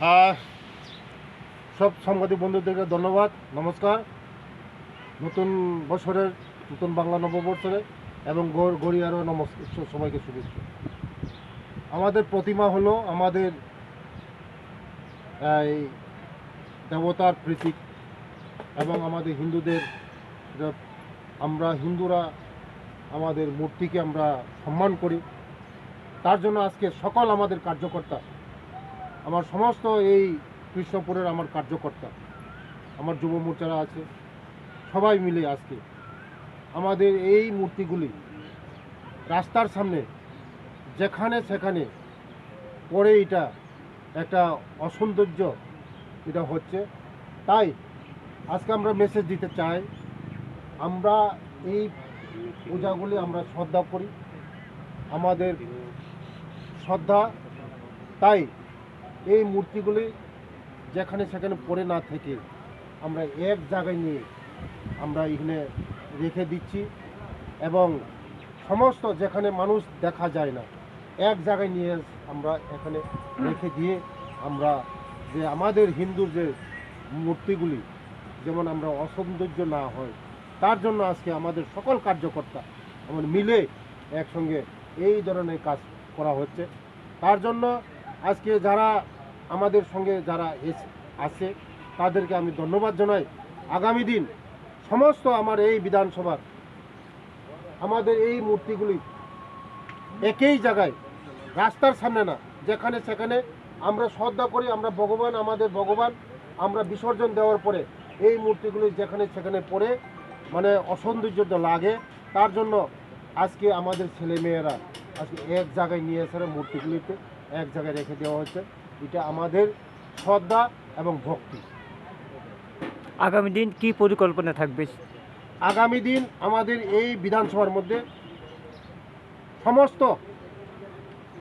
আহ, সব সাংবাদিক বন্ধুদেরকে ধন্যবাদ নমস্কার। নতুন বছরের নতুন বাংলা নববর্ষরে এবং গড় গড়িয়ারও নমস্কার সবাইকে শুভেচ্ছা। আমাদের প্রতিমা হলো আমাদের এই দেবতার প্রতীক এবং আমাদের হিন্দুদের আমরা হিন্দুরা আমাদের মূর্তিকে আমরা সম্মান করি। তার জন্য আজকে সকল আমাদের কার্যকর্তা আমার সমস্ত এই কৃষ্ণপুরের আমার কার্যকর্তা, আমার যুব মোর্চারা আছে, সবাই মিলে আজকে আমাদের এই মূর্তিগুলি রাস্তার সামনে, যেখানে সেখানে পরে এটা একটা অসৌন্দর্য এটা হচ্ছে। তাই আজকে আমরা মেসেজ দিতে চাই, আমরা এই পূজাগুলি আমরা শ্রদ্ধা করি, আমাদের শ্রদ্ধা। তাই এই মূর্তিগুলি যেখানে সেখানে পড়ে না থেকে আমরা এক জায়গায় নিয়ে আমরা এখানে রেখে দিচ্ছি এবং সমস্ত যেখানে মানুষ দেখা যায় না, এক জায়গায় নিয়ে আমরা এখানে রেখে দিয়ে আমরা যে আমাদের হিন্দুর যে মূর্তিগুলি, যেমন আমরা অসৌন্দর্য না হয়, তার জন্য আজকে আমাদের সকল কার্যকর্তা আমার মিলে একসঙ্গে এই ধরনের কাজ করা হচ্ছে। তার জন্য আজকে যারা আমাদের সঙ্গে যারা আছে, তাদেরকে আমি ধন্যবাদ জানাই। আগামী দিন সমস্ত আমার এই বিধানসভার আমাদের এই মূর্তিগুলি একই জায়গায়, রাস্তার সামনে না, যেখানে সেখানে আমরা শ্রদ্ধা করি, আমরা ভগবান, আমাদের ভগবান, আমরা বিসর্জন দেওয়ার পরে এই মূর্তিগুলি যেখানে সেখানে পড়ে মানে অসৌন্দর্য লাগে, তার জন্য আজকে আমাদের ছেলে মেয়েরা আজকে এক জায়গায় নিয়ে এসে মূর্তিগুলিতে এক জায়গায় রেখে দেওয়া হচ্ছে এটা আমাদের শ্রদ্ধা এবং ভক্তি। আগামী দিন কি পরিকল্পনা থাকবে? আগামী দিন আমাদের এই বিধানসভার মধ্যে সমস্ত